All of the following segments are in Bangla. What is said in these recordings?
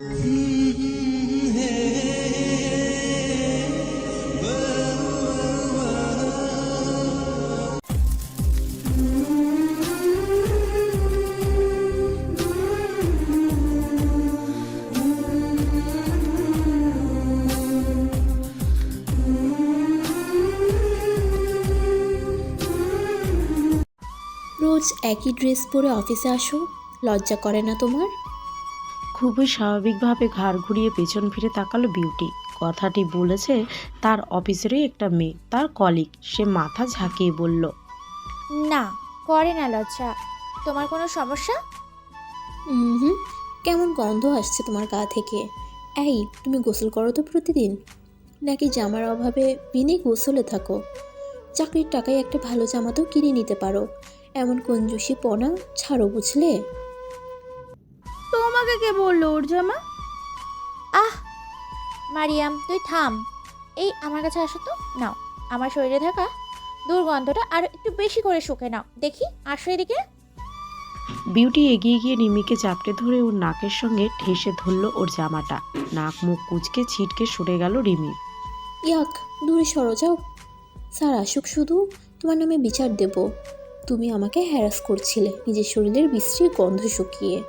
রোজ একই ড্রেস পরে অফিসে আসো লজ্জা করে না তোমার? খুবই স্বাভাবিকভাবে ঘাড় ঘুরিয়ে পেছন ফিরে তাকালো বিউটি। কথাটি বলেছে তার অফিসেরই একটা মেয়ে তার কলিগ। সে মাথা ঝাঁকিয়ে বলল না করে না লজ্জা। তোমার কোনো সমস্যা? হুম কেমন গন্ধ আসছে তোমার গা থেকে। এই তুমি গোসল করো তো প্রতিদিন। নাকি জামার অভাবে বিনে গোসলে থাকো? চাকরির টাকায় একটা ভালো জামা তো কিনে নিতে পারো। এমন কঞ্জুসি পনা ছাড়ো বুঝলে? তোমাকে কে বলল ওর জামা আহ মারিয়াম তুই থাম। এই আমার কাছে আসো তো। নাও আমার শরীরে থাকা দুর্গন্ধটা আর একটু বেশি করে শুকে নাও। দেখি আসো এদিকে। বিউটি এগিয়ে গিয়ে রিমিকে চাপটে ধরে ওর নাকের সঙ্গে ঠেসে ধরল ওর জামাটা। নাক মুখ কুচকে ছিটকে সরে গেল রিমি। ইয়াক দূরে সরো যাও। স্যার আসুক শুধু তোমার নামে বিচার দেব। তুমি আমাকে হ্যারাস করছিলে নিজের শরীরের বিশ্রী গন্ধ শুকিয়ে।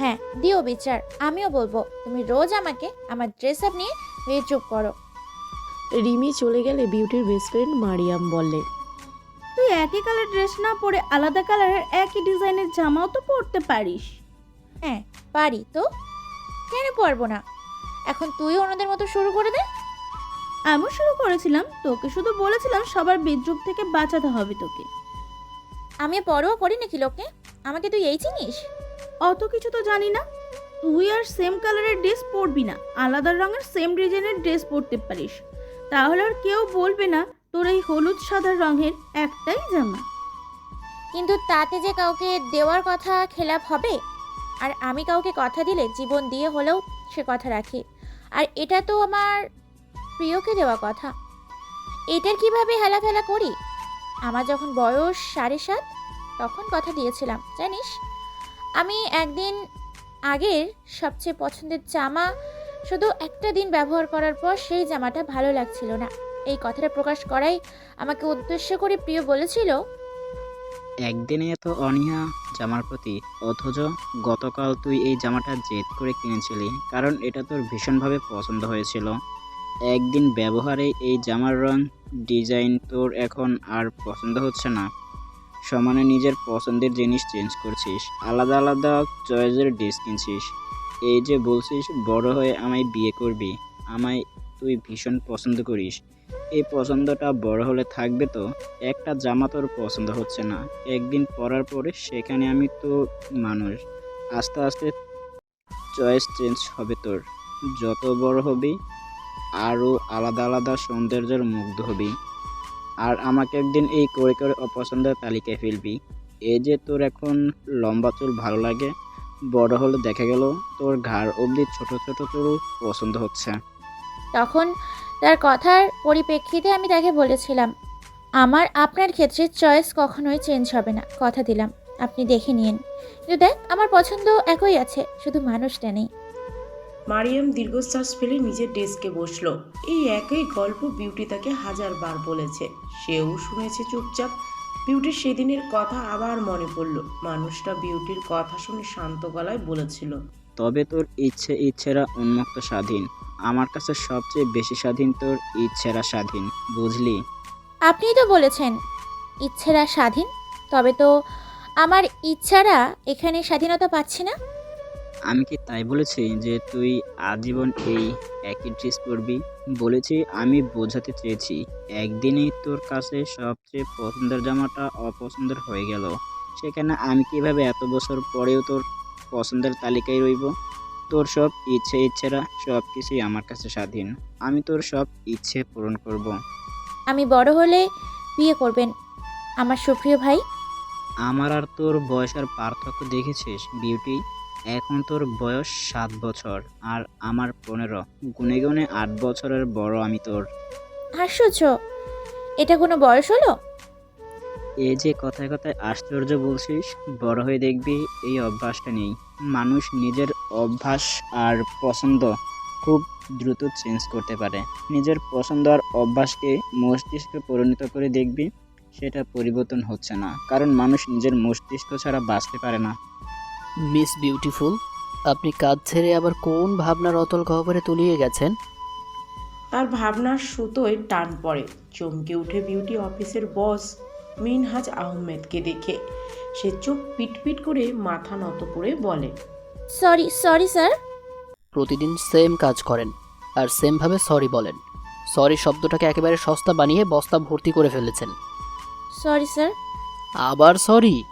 হ্যাঁ দিও বিচার আমিও বলব। তুমি রোজ আমাকে আমার ড্রেস আপ নিয়ে চুপ করো। রিমি চলে গেলে বিউটির বেস্ট ফ্রেন্ড মারিয়াম বললে তুই একই কালার ড্রেস না পরে আলাদা কালারের একই ডিজাইনের জামাও তো পরতে পারিস। হ্যাঁ পারি তো। কেন পারব না? এখন তুই অন্যদের মতো শুরু করে দে। আমিও শুরু করেছিলাম তোকে শুধু বলেছিলাম সবার বিদ্রুপ থেকে বাঁচাতে হবে তোকে। আমি পরোয়া করি নাকি লোকে আমাকে তুই এই চিনিস? অত কিছু তো জানি না। তুই আর সেম কালারের ড্রেস পরবি না, আলাদা রঙের সেম ডিজাইনের ড্রেস পরতে পারিস। তাহলে আর কেউ বলবে না, তোর এই হলুদ সাদা রঙের একটাই জামা। কিন্তু তাতে যে কাউকে দেওয়ার কথা খেলাপ হবে, আর আমি কাউকে কথা দিলে জীবন দিয়ে হলেও সে কথা রাখি, আর এটা তো আমার প্রিয়কে দেওয়া কথা। এটার কীভাবে হেলাফেলা করি? আমার যখন বয়স সাড়ে সাত, তখন কথা দিয়েছিলাম, জানিস? আমি একদিন আগের সবচেয়ে পছন্দের জামা শুধু একটা দিন ব্যবহার করার পর সেই জামাটা ভালো লাগছিল না। এই কথাটা প্রকাশ করাই আমাকে উদ্দেশ্য করে প্রিয় বলেছিল, একদিনে এত অনীহা জামার প্রতি, অথচ গতকাল তুই এই জামাটা জেদ করে কিনেছিলি, কারণ এটা তোর ভীষণভাবে পছন্দ হয়েছিল। একদিন ব্যবহারে এই জামার রং, ডিজাইন তোর এখন আর পছন্দ হচ্ছে না। সমানে নিজের পছন্দের জিনিস চেঞ্জ করছিস। আলাদা আলাদা চয়েসের ড্রেস কিনছিস। এই যে বলছিস, বড় হয়ে আমায় বিয়ে করবি, আমায় তুই ভীষণ পছন্দ করিস। এই পছন্দটা বড় হলে থাকবে তো? একটা জামা তোর পছন্দ হচ্ছে না। একদিন পরার পরে সেখানে আমি তো মানুষ। আস্তে আস্তে চয়েস চেঞ্জ হবে তোর। যত বড় হবি, আরও আলাদা আলাদা সৌন্দর্যের মুগ্ধ হবি। আর আমাকে একদিন এই করে করে অপছন্দের তালিকায় ফেলবি। এই যে তোর এখন লম্বা চুল ভালো লাগে, বড় হলে দেখা গেল তোর ঘাড় অবধি ছোট ছোট চুল পছন্দ হচ্ছে। তখন তার কথার পরিপ্রেক্ষিতে আমি তাকে বলেছিলাম, আমার, আপনার ক্ষেত্রে চয়েস কখনোই চেঞ্জ হবে না। কথা দিলাম, আপনি দেখে নিন কিন্তু দেখ, আমার পছন্দ একই আছে, শুধু মানুষটা নেই। মারিয়াম দীর্ঘশ্বাস ফেলে নিজের ডেস্কে বসল। এই একই গল্প বিউটি তাকে হাজার বার বলেছে। সেও শুনেছে চুপচাপ। বিউটির সেদিনের কথা আবার মনে পড়ল। মানুষটা বিউটির কথা শুনে শান্ত গলায় বলেছিল তবে তোর ইচ্ছে ইচ্ছেরা উন্মুক্ত স্বাধীন। আমার কাছে সবচেয়ে বেশি স্বাধীন তোর ইচ্ছেরা স্বাধীন বুঝলি? আপনিই তো বলেছেন ইচ্ছেরা স্বাধীন। তবে তো আমার ইচ্ছারা এখানে স্বাধীনতা পাচ্ছি না। আমি কি তাই বলেছি যে তুই আজীবন এই একই ড্রেস পরবি? বলেছি আমি বোঝাতে চেয়েছি। একদিনেই তোর কাছে সবচেয়ে পছন্দের জামাটা অপছন্দের হয়ে গেল। সেখানে আমি কীভাবে এত বছর পরেও তোর পছন্দের তালিকায় রইব? তোর সব ইচ্ছে ইচ্ছেরা সব কিছুই আমার কাছে স্বাধীন। আমি তোর সব ইচ্ছে পূরণ করব। আমি বড় হলে বিয়ে করবেন আমার সুপ্রিয় ভাই। আমার আর তোর বয়সের পার্থক্য দেখেছিস বিউটি? এখন তোর বয়স সাত বছর আর আমার পনেরো। গুনে গুনে আট বছরের বড় আমি তোর। আশ্চর্য। এটা কোনো বয়স হলো? এই যে কথায় কথায় আশ্চর্য বলছিস বড় হয়ে দেখবি এই অভ্যাসটা নেই। মানুষ নিজের অভ্যাস আর পছন্দ খুব দ্রুত চেঞ্জ করতে পারে। নিজের পছন্দ আর অভ্যাসকে মস্তিষ্কে পরিণত করে দেখবি সেটা পরিবর্তন হচ্ছে না। কারণ মানুষ নিজের মস্তিষ্ক ছাড়া বাঁচতে পারে না। মিস বিউটিফুল আপনি কাজ ছেড়ে আবার কোন ভাবনার অতল গহ্বরে তলিয়ে গেছেন? তার ভাবনার সুতোয় টান পড়ে। চমকে উঠে বিউটি অফিসের বস মিনহাজ আহমেদকে দেখে। সে চোখ পিটপিট করে মাথা নত করে বলে সরি সরি স্যার। প্রতিদিন সেম কাজ করেন আর সেমভাবে সরি বলেন। সরি শব্দটাকে একেবারে সস্তা বানিয়ে বস্তা ভর্তি করে ফেলেছেন। Sorry sir. আবার সরি?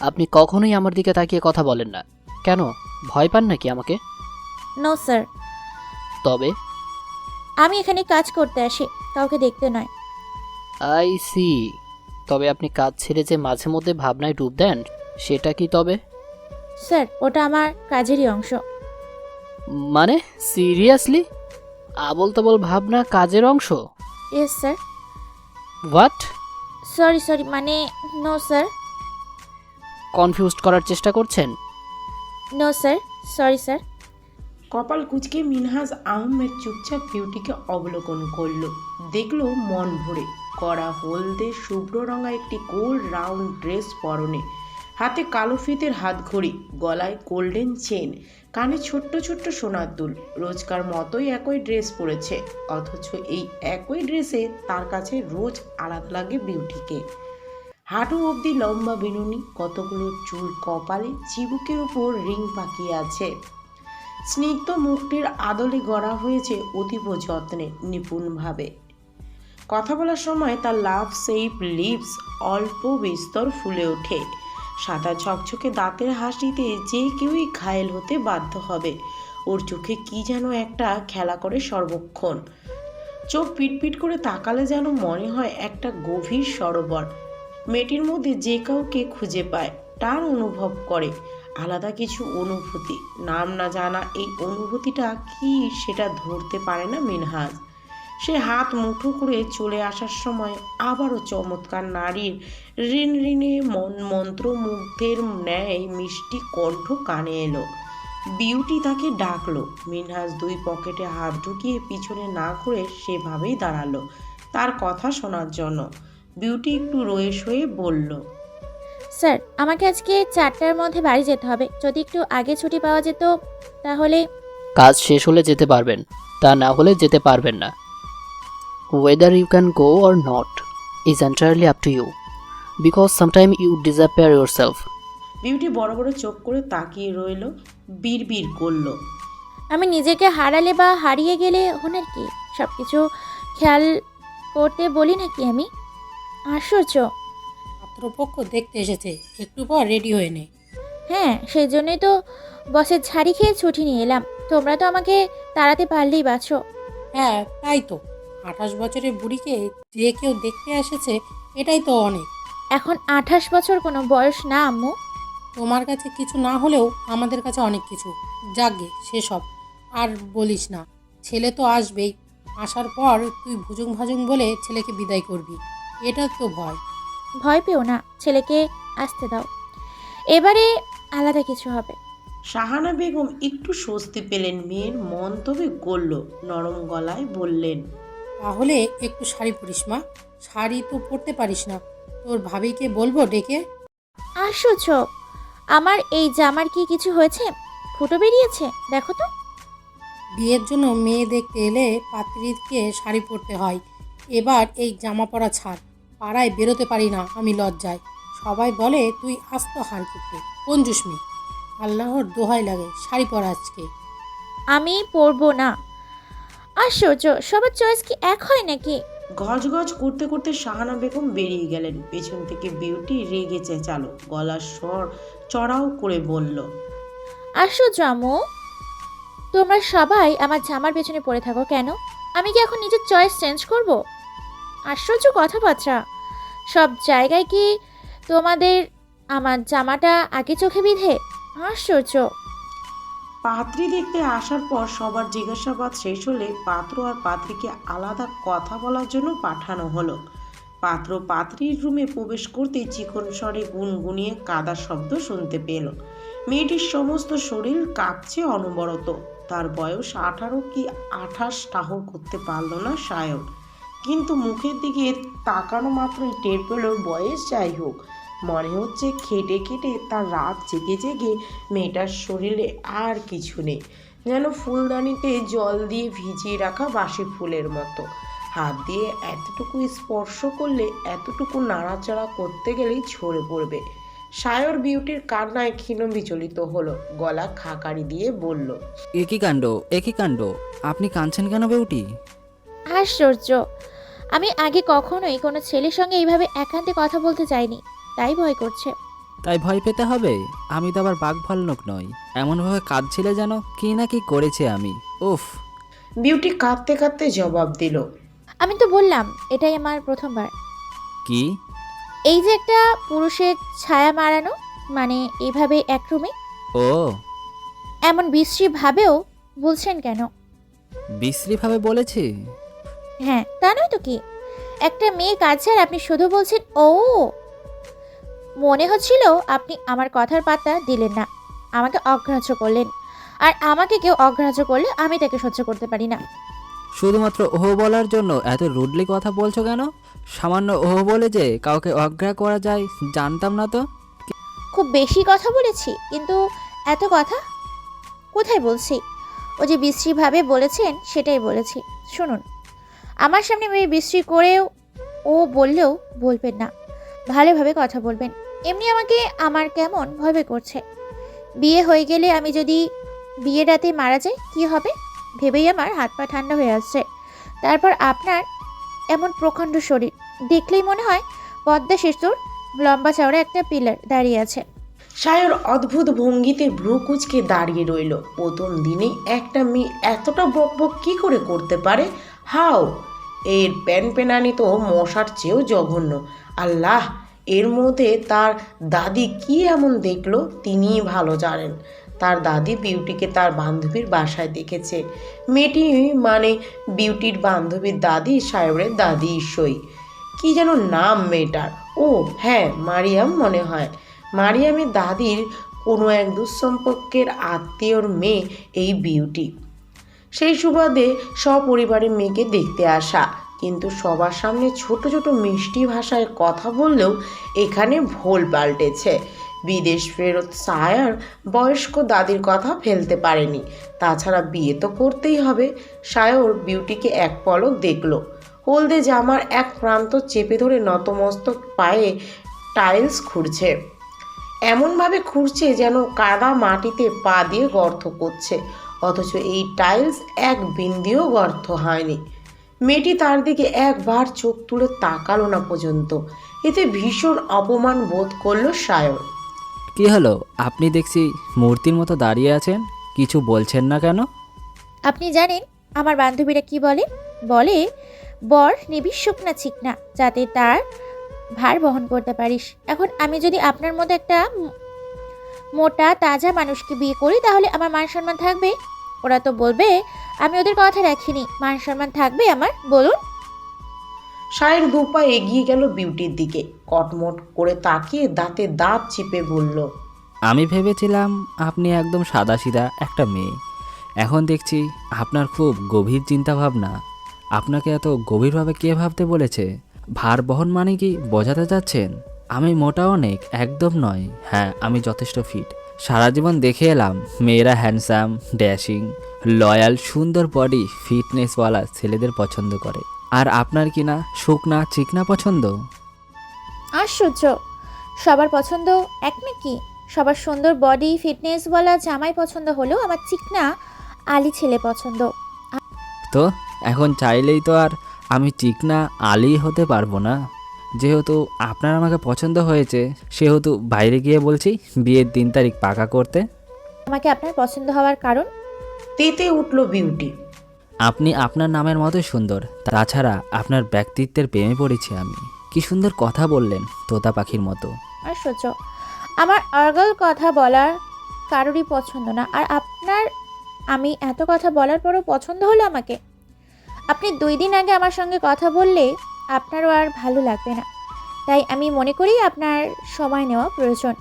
আপনি কখনোই আমার দিকে তাকিয়ে কথা বলেন না। কেন? ভয় পান নাকি আমাকে? নো স্যার তবে? আমি এখানে কাজ করতে আসি কাউকে দেখতে নয়। আই সি তবে আপনি কাজ ছেড়ে যে মাঝে মধ্যে ভাবনায় ডুব দেন সেটা কি তবে? স্যার ওটা আমার কাজেরই অংশ। মানে? সিরিয়াসলি আবল তাবল ভাবনা কাজের অংশ? Yes sir what sorry sorry মানে নো স্যার কনফিউজড করার চেষ্টা করছেন? নো স্যার সরি স্যার কপাল কুচকে মিনহাজ আহমেদ চুপচাপ বিউটিকে অবলোকন করল। দেখল মন ভরে কড়া হলদে শুভ্র রঙা একটি গোল রাউন্ড ড্রেস পরনে। হাতে কালো ফিতের হাত ঘড়ি গলায় গোল্ডেন চেন কানে ছোট্ট ছোট্ট সোনার দুল। রোজকার মতোই একই ড্রেস পরেছে অথচ এই একই ড্রেসে তার কাছে রোজ আলাদা লাগে বিউটিকে। হাঁটু অবধি লম্বা বিনুনি, কতগুলো চুল কপালে, চিবুকের উপর রিং পাকিয়ে আছে। স্নিগ্ধ মুখটির আদলে গড়া হয়েছে অতীব যত্নে, নিপুণভাবে। কথা বলার সময় তার লাভ সেইপ লিপস অল্প বিস্তর ফুলে ওঠে। সাদা ঝকঝকে দাঁতের হাসিতে যে কেউই ঘায়েল হতে বাধ্য হবে। ওর চোখে কি যেন একটা খেলা করে সর্বক্ষণ। চোখ পিটপিট করে তাকালে যেন মনে হয় একটা গভীর সরোবর। মেয়েটির মধ্যে যে কাউকে খুঁজে পায় তার অনুভব করে। আলাদা কিছু অনুভূতি। নাম না জানা এই অনুভূতিটা কি সেটা ধরতে পারে না মিনহাজ। সে হাত মুঠো করে চলে আসার সময় আবারও চমৎকার নারীর ঋণ ঋণে মন মন্ত্রমুগ্ধের ন্যায় মিষ্টি কণ্ঠ কানে এলো। বিউটি তাকে ডাকলো। মিনহাজ দুই পকেটে হাত ঢুকিয়ে পিছনে না ঘুরে সেভাবেই দাঁড়াল। তার কথা শোনার জন্য। বিউটি একটু রয়ে সয়ে বলল স্যার আমাকে আজকে চারটার মধ্যে বাড়ি যেতে হবে। যদি একটু আগে ছুটি পাওয়া যেত তাহলে কাজ শেষ হলে যেতে পারবেন তা না হলে যেতে পারবেন না। Whether you can go or not is entirely up to you because sometime you disappear yourself beauty বড় বড় চোখ করে তাকিয়ে রইল বিড়বিড় করল। আমি নিজেকে হারালে বা হারিয়ে গেলে ওনার কি সব কিছু খেয়াল করতে বলি নাকি আমি? আশ্চর্য পাত্রপক্ষ দেখতে এসেছে একটু পর রেডি হয়ে নে। হ্যাঁ সেই জন্যই তো বসের ঝাড়ি খেয়ে ছুটি নিয়ে এলাম। তোমরা তো আমাকে তাড়াতে পারলেই বাঁচো। হ্যাঁ তাই তো। আঠাশ বছরের বুড়িকে যে কেউ দেখতে এসেছে এটাই তো অনেক। এখন আঠাশ বছর কোনো বয়স না আম্মু? তোমার কাছে কিছু না হলেও আমাদের কাছে অনেক কিছু। যাগে সেসব। আর বলিস না ছেলে তো আসবেই। আসার পর তুই ভুজুং ভাজুং বলে ছেলেকে বিদায় করবি। এটা তো ভয়। ভয় পেও না ছেলেকে আসতে দাও। এবারে আলাদা কিছু হবে। শাহানা বেগম একটু স্বস্তি পেলেন মেয়ের মন তবে গড়ল নরম গলায় বললেন তাহলে একটু শাড়ি পরিস মা শাড়ি তো পরতে পারিস না তোর ভাবিকে বলব ডেকে। আশ্চর্য আমার এই জামার কি কিছু হয়েছে? ফুটো বেরিয়েছে দেখো তো। বিয়ের জন্য মেয়ে দেখতে এলে পাত্রীকে শাড়ি পরতে হয় এবার এই জামা পরা ছাড়। পাড়ায় বেরোতে পারি না আমি লজ্জায়। সবাই বলে তুই আস্ত হার করতে কোন জুসমি? আল্লাহর দোহাই লাগে শাড়ি পরা আজকে। আমি পরবো না। আশ্চর্য সবার চয়েস কি এক হয় নাকি? গজ গজ করতে করতে শাহানা বেগম বেরিয়ে গেলেন। পেছন থেকে বিউটি রেগে চেঁচালো গলার স্বর চড়াও করে বলল আশ্চর্য আম্মু তোমরা সবাই আমার জামার পেছনে পড়ে থাকো কেন? আমি কি এখন নিজের চয়েস চেঞ্জ করব? আশ্চর্য কথাবার্তা। সব জায়গায় কি তোমাদের আমার জামাটা আগে চোখে বিধে? আশ্চর্য। পাত্রী দেখতে আসার পর সবার জিজ্ঞাসাবাদ শেষ হলে পাত্র আর পাত্রীকে আলাদা কথা বলার জন্য পাঠানো হলো। পাত্র পাত্রীর রুমে প্রবেশ করতে চিকন স্বরে গুনগুনিয়ে কাদা শব্দ শুনতে পেল। মেয়েটির সমস্ত শরীর কাঁপছে অনবরত। তার বয়স আঠারো কি আঠাশ টাহ করতে পারল না সায়ক কিন্তু মুখের দিকে তাকানো মাত্রই টের পেল বয়স যাই হোক। মনে হচ্ছে খেটে খেটে তার রাত জেগে জেগে মেয়েটার শরীরে আর কিছু নেই, যেন ফুলদানিতে জল দিয়ে ভিজিয়ে রাখা বাসি ফুলের মতো। হাত দিয়ে এতটুকু স্পর্শ করলে এতটুকু নাড়াচাড়া করতে গেলেই ঝরে পড়বে। সায়র বিউটির কান্নায় ক্ষীণ বিচলিত হলো, গলা খাকারি দিয়ে বলল একই কাণ্ড? একই কাণ্ড? আপনি কাঁদছেন কেন বেউটি? আশ্চর্য। আমি আগে কখনোই কোনো ছেলের সঙ্গে এইভাবে একান্তে কথা বলতে চাইনি তাই ভয় করছে। তাই ভয় পেতে হবে? আমি তো আবার বাঘ ভাল্লুক নই। এমনভাবে কাঁদছিলে যেন? কি না কি করেছে আমি? উফ। বিউটি কাঁদতে কাঁদতে জবাব দিল। আমি তো বললাম এটাই আমার প্রথমবার। কি? এই যে একটা পুরুষের ছায়া মারানো মানে এভাবে এক রুমে ও। এমন বিশ্রী ভাবেও বলছেন কেন? বিশ্রীভাবে বলেছি? হ্যাঁ তা নয় তো কি? একটা মেয়ে কাছে আর আপনি শুধু বলছেন ও মনে হচ্ছিল আপনি আমার কথার পাতা দিলেন না। আমাকে অগ্রাহ্য করলেন। আর আমাকে কেউ অগ্রাহ্য করলে আমি তাকে সহ্য করতে পারি না। শুধুমাত্র ওহ বলার জন্য এত রুডলি কথা বলছো কেন? সামান্য ওহ বলে যে কাউকে অজ্ঞা করা যায় জানতাম না তো। খুব বেশি কথা বলেছি কিন্তু এত কথা? কোথায় বলছি? ও যে বিশ্রীভাবে বলেছেন সেটাই বলেছি। শুনুন। আমার সামনে মেয়ে বিশ্রী করেও ও বললেও বলবেন না। ভালোভাবে কথা বলবেন। এমনি আমাকে আমার কেমন ভয় করছে। বিয়ে হয়ে গেলে আমি যদি বিয়ে রাতে মারা যাই, কি হবে? ভেবেই আমার হাত পা ঠান্ডা হয়ে আসছে। তারপর আপনার এমন প্রকাণ্ড শরীর। দেখলেই মনে হয় পদ্মা শিশুর লম্বা চওড়া একটা পিলার দাঁড়িয়ে আছে। সায়র অদ্ভুত ভঙ্গিতে ভ্রু কুচকে দাঁড়িয়ে রইল। প্রথম দিনেই একটা মেয়ে এতটা বক বক কী করে করতে পারে? হাও! এর প্যান পেনানি তো মশার চেয়েও জঘন্য। আল্লাহ, এর মধ্যে তার দাদি কি এমন দেখল তিনিই ভালো জানেন। তার দাদি বিউটিকে তার বান্ধবীর বাসায় দেখেছে। মেয়েটি মানে বিউটির বান্ধবীর দাদি সাহেবের দাদি সই কি যেন নাম মেয়েটার। ও হ্যাঁ মারিয়াম মনে হয়। মারিয়ামের দাদির কোনো এক দুঃসম্পর্কের আত্মীয়র মেয়ে এই বিউটি। সেই সুবাদে সপরিবারের মেয়েকে দেখতে আসা। কিন্তু সবার সামনে ছোট ছোট মিষ্টি ভাষায় কথা বললেও এখানে ভোল পাল্টেছে। বিদেশ ফেরত সায়ার বয়স্ক দাদির কথা ফেলতে পারেনি। তাছাড়া বিয়ে তো করতেই হবে। সায়র বিউটিকে এক পলক দেখল। হলদে জামার এক প্রান্ত চেপে ধরে নতমস্তক পায়ে টাইলস খুঁড়ছে। এমনভাবে খুঁড়ছে যেন কাদা মাটিতে পা দিয়ে গর্ত করছে। অথচ এই টাইলস এক বিন্দিও গর্ত হয়নি। মেয়েটি তার দিকে একবার চোখ তুলে তাকালো না পর্যন্ত। এতে ভীষণ অপমান বোধ করল সায়র কি হলো? আপনি দেখছি মূর্তির মতো দাঁড়িয়ে আছেন কিছু বলছেন না কেন? আপনি জানেন আমার বান্ধবীরা কি বলে? বলে বর নিবি শুকনা চিকনা যাতে তার ভার বহন করতে পারিস। এখন আমি যদি আপনার মতো একটা মোটা তাজা মানুষকে বিয়ে করি তাহলে আমার মান সম্মান থাকবে? ওরা তো বলবে আমি ওদের কথা রাখিনি। মান সম্মান থাকবে আমার বলুন। সায়ের দুপা এগিয়ে গেল বিউটির দিকে। কটমট করে তাকিয়ে দাঁতে দাঁত চিপে বলল আমি ভেবেছিলাম আপনি একদম সাদাসিধা একটা মেয়ে। এখন দেখছি আপনার খুব গভীর চিন্তাভাবনা। আপনাকে এত গভীরভাবে কে ভাবতে বলেছে? ভার বহন মানে কি বোঝাতে চাচ্ছেন? আমি মোটা অনেক একদম নয়। হ্যাঁ আমি যথেষ্ট ফিট সারা জীবন দেখে এলাম মেয়েরা হ্যান্ডসাম ড্যাশিং লয়াল সুন্দর বডি ফিটনেসওয়ালা ছেলেদের পছন্দ করে। আর আপনার কি না শুকনা চিকনা পছন্দ? আশ্চর্য। সবার পছন্দ এক নাকি সবার সুন্দর বডি ফিটনেস বলা জামাই পছন্দ হলেও আমার চিকনা আলি ছেলে পছন্দ। তো এখন চাইলেই তো আর আমি চিকনা আলি হতে পারব না? যেহেতু আপনার আমাকে পছন্দ হয়েছে সেহেতু বাইরে গিয়ে বলছি বিয়ের দিন তারিখ পাকা করতে। আমাকে আপনার পছন্দ হওয়ার কারণ? তেতে উঠল বিউটি। আপনি আপনার নামের মতো সুন্দর তাছাড়া আপনার ব্যক্তিত্বের প্রেমে পড়েছি আমি। কি সুন্দর কথা বললেন তোতা পাখির মতো। আশ্চর্য আমার অর্গল কথা বলার কারোরই পছন্দ না আর আপনার আমি এত কথা বলার পরও পছন্দ হলো আমাকে? আপনি দুই দিন আগে আমার সঙ্গে কথা বললে আপনারও আর ভালো লাগবে না। তাই আমি মনে করি আপনার সময় নেওয়া প্রয়োজন।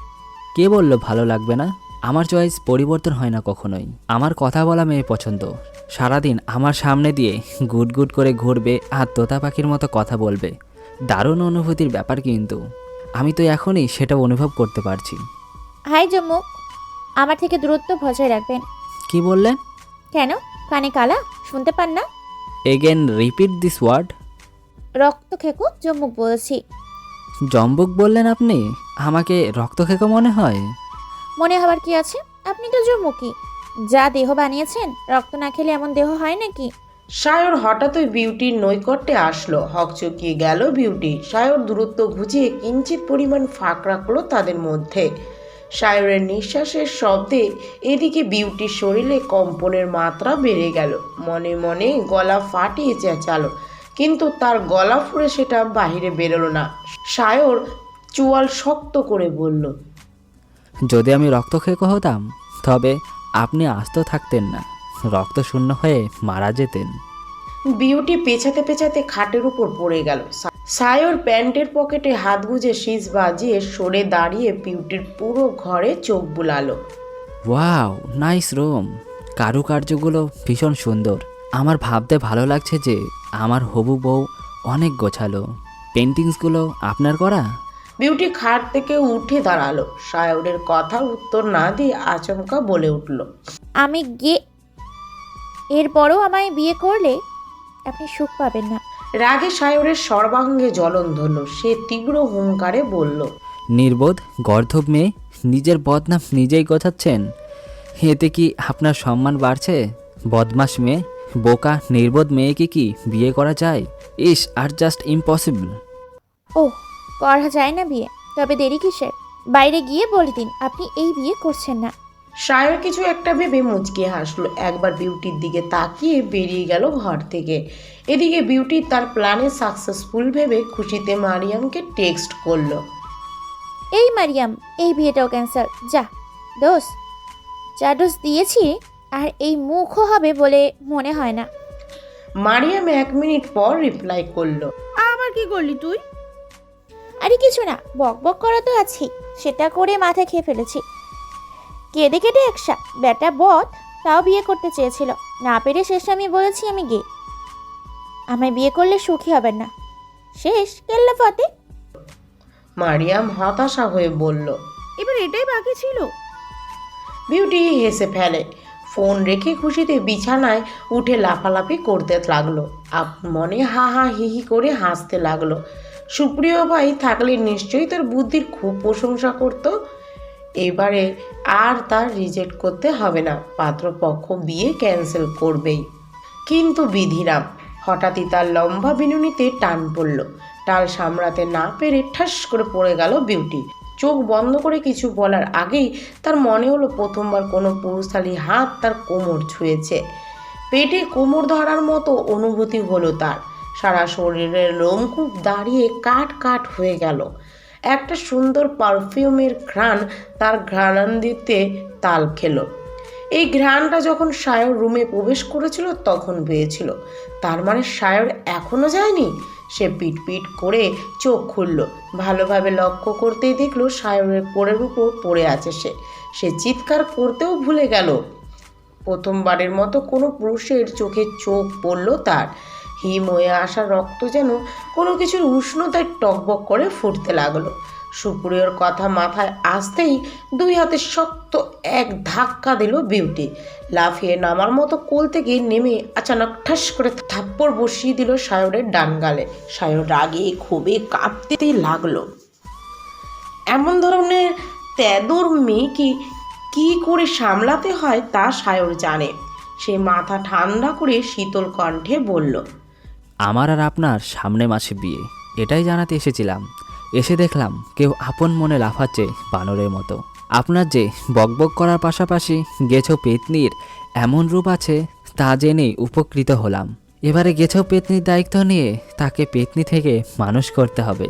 কে বলল ভালো লাগবে না? আমার চয়েস পরিবর্তন হয় না কখনোই। আমার কথা বলা মেয়ে পছন্দ। সারাদিন আমার সামনে দিয়ে গুট গুট করে ঘুরবে আর তোতা পাখির মতো কথা বলবে। দারুণ অনুভূতির ব্যাপার কিন্তু। আমি তো এখনই সেটা অনুভব করতে পারছি। হাই জম্মু আমার থেকে দূরত্ব বজায় রাখবেন। কি বললেন? কেন? কানে কালা? শুনতে পান না? এগেন রিপিট দিস ওয়ার্ড রক্ত খেকো জম্মুক বলছি। জম্বুক বললেন আপনি? আমাকে রক্তখেকো মনে হয়। মনে হবার কি আছে? আপনি তো জম্মুকি। যা দেহ বানিয়েছেন রক্ত না খেলে এমন দেহ হয় নাকি? সায়র হঠাৎই বিউটির নৈকট্যে আসলো। হকচকিয়ে গেল বিউটি। সায়র দূরত্ব ঘুচিয়ে কিঞ্চিত পরিমাণ ফাঁক রাখল তাদের মধ্যে। সায়রের নিঃশ্বাসের শব্দে এদিকে বিউটির শরীরে কম্পনের মাত্রা বেড়ে গেল। মনে মনে গলা ফাটিয়ে চেঁচালো। কিন্তু তার গলা ফুঁড়ে সেটা বাহিরে বেরোলো না। সায়র চুয়াল শক্ত করে বলল যদি আমি রক্তখেকো হতাম তবে আপনি আস্ত থাকতেন না। রক্ত শূন্য হয়ে মারা যেতেন। বিউটি পেছাতে পেছাতে খাটের উপর পড়ে গেল। সায়র প্যান্টের পকেটে হাত গুজে শীষ বাজিয়ে সরে দাঁড়িয়ে বিউটির পুরো ঘরে চোখ বুলালো। Wow nice room. কারুকার্যগুলো ভীষণ সুন্দর। আমার ভাবতে ভালো লাগছে যে আমার হবু বউ অনেক গোছালো। পেন্টিংসগুলো আপনার করা? বিউটি খাট থেকে উঠে দাঁড়াল। সায়রের কথার উত্তর না দিয়ে আচমকা বলে উঠল। আমি গিয়ে এরপরও আমায় বিয়ে করলে আপনি সুখ পাবেন না। রাগে সায়রের সর্বাঙ্গে জ্বলন ধরল। সে তীব্র হুঙ্কারে বলল নির্বোধ গর্ধব মেয়ে নিজের বদনাম নিজেই গোছাচ্ছেন। এতে কি আপনার সম্মান বাড়ছে? বদমাস মেয়ে। বোকা নির্বোধ মেয়েকে কি বিয়ে করা যায়? ইস আর জাস্ট ইম্পসিবল ও করা যায় না বিয়ে। তবে দেরি কিসের? বাইরে গিয়ে বলে দিন আপনি এই বিয়ে করছেন না। সায়র কিছু একটা ভেবে মুচকে হাসলো। একবার বিউটির দিকে তাকিয়ে বেরিয়ে গেল ঘর থেকে। এদিকে বিউটি তার প্ল্যানে সাকসেসফুল ভেবে খুশিতে মারিয়ামকে টেক্সট করল। এই মারিয়াম এই বিয়েটাও ক্যান্সার যা দোষ যা ডোজ দিয়েছি আর এই মুখও হবে বলে মনে হয় না। মারিয়াম এক মিনিট পর রিপ্লাই করল। আবার কি করলি তুই? আরে কিছু না বক বক করা তো আছেই সেটা করে মাথা খেয়ে ফেলেছি। কেঁদে কেটে একসা বেটা বট তাও বিয়ে করতে চেয়েছিল। না পেরে শেষে আমি বলেছি আমি গে। আমায় বিয়ে করলে সুখী হবেন না। শেষ কেল্লা ফতে। মারিয়াম হতাশা হয়ে বলল এবার এটাই বাকি ছিল। বিউটি হেসে ফেলে ফোন রেখে খুশিতে বিছানায় উঠে লাফালাফি করতে লাগল। আপ মনে হা হা হি হি করে হাসতে লাগল। সুপ্রিয় ভাই থাকলে নিশ্চয়ই তার বুদ্ধির খুব প্রশংসা করত। এবারে আর তার রিজেক্ট করতে হবে না, পাত্রপক্ষ বিয়ে ক্যান্সেল করবেই। কিন্তু বিধিরাম, হঠাৎই তার লম্বা বিনুনিতে টান পড়ল। টাল সামলাতে না পেরে ঠাস করে পড়ে গেল বিউটি। চোখ বন্ধ করে কিছু বলার আগেই তার মনে হলো প্রথমবার কোনো পুরুষালী হাত তার কোমর ছুঁয়েছে। পেটে কোমর ধরার মতো অনুভূতি হলো তার। সারা শরীরের লোমকূপ দাঁড়িয়ে কাট কাট হয়ে গেল। একটা সুন্দর পারফিউমের ঘ্রাণ তার ঘ্রাণান্দিতে তাল খেলো। এই ঘ্রাণটা যখন সায়র রুমে প্রবেশ করেছিল, তখন পেয়েছিল তার মানে সায়র এখনও যায়নি? সে পিট পিট করে চোখ খুলল। ভালোভাবে লক্ষ্য করতেই দেখল সায়রের কোরের উপর পড়ে আছে সে। সে চিৎকার করতেও ভুলে গেল। প্রথমবারের মতো কোনো পুরুষের চোখে চোখ পড়ল তার। হিম হয়ে আসা রক্ত যেন কোনো কিছুর উষ্ণতায় টকবক করে ফুটতে লাগল। সুপ্রিয়র কথা মাথায় আসতেই দুই হাতে শক্ত এক ধাক্কা দিল বিউটি। লাফিয়ে নামার মতো কোল থেকে নেমে আচানক ঠাস করে থাপ্পড় বসিয়ে দিল সায়রের ডান গালে। সায়র রাগে ক্ষোভে কাঁপতে লাগল। এমন ধরনের তেদর মেয়েকে কি করে সামলাতে হয় তা সায়র জানে। সে মাথা ঠান্ডা করে শীতল কণ্ঠে বলল, আমার আর আপনার সামনে মাসে বিয়ে, এটাই জানাতে এসেছিলাম। এসে দেখলাম কেউ আপন মনে লাফাচ্ছে বানরের মতো। আপনার যে বকবক করার পাশাপাশি গেছো পেতনির এমন রূপ আছে, তা জেনেই উপকৃত হলাম। এবারে গেছো পেতনির দায়িত্ব নিয়ে তাকে পেতনি থেকে মানুষ করতে হবে।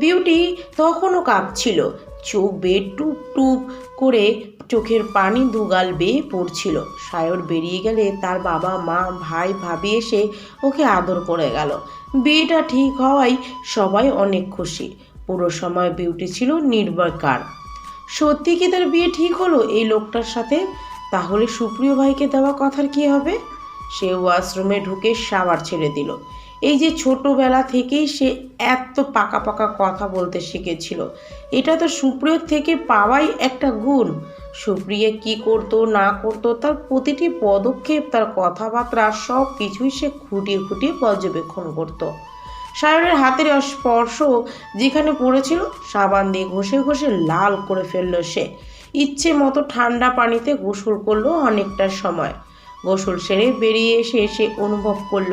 বিউটি তখনও কাঁপছিল। চোখ বেয়ে টুপ টুপ করে চোখের পানি দুগাল বেয়ে পড়ছিল। সায়র বেরিয়ে গেলে তার বাবা, মা, ভাই, ভাবি এসে ওকে আদর করে গেল। বিয়েটা ঠিক হওয়ায় সবাই অনেক খুশি। পুরো সময় বিউটি ছিল নির্বিকার সত্যি কি তার বিয়ে ঠিক হলো এই লোকটার সাথে? তাহলে সুপ্রিয় ভাইকে দেওয়া কথার কি হবে? সে ওয়াশরুমে ঢুকে সাবার ছেড়ে দিল। এই যে ছোটবেলা থেকেই সে এত পাকা পাকা কথা বলতে শিখেছিল, এটা তো সুপ্রিয়র থেকে পাওয়াই একটা গুণ। সুপ্রিয়া কি করতো, না করতো, তার প্রতিটি পদক্ষেপ, তার কথাবার্তা সব কিছুই সে খুঁটিয়ে খুঁটিয়ে পর্যবেক্ষণ করতো। সায়নের হাতের স্পর্শ যেখানে পড়েছিল, সাবান দিয়ে ঘষে ঘষে লাল করে ফেলল সে। ইচ্ছে মতো ঠান্ডা পানিতে গোসল করল অনেকটা সময়। গোসল সেরে বেরিয়ে এসে সে অনুভব করল,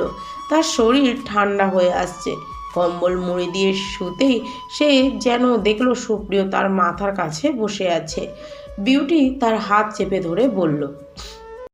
তার শরীর ঠান্ডা হয়ে আসছে। কম্বল মুড়ি দিয়ে শুতেই সে যেন দেখল সুপ্রিয় তার মাথার কাছে বসে আছে। বিউটি তার হাত চেপে ধরে বলল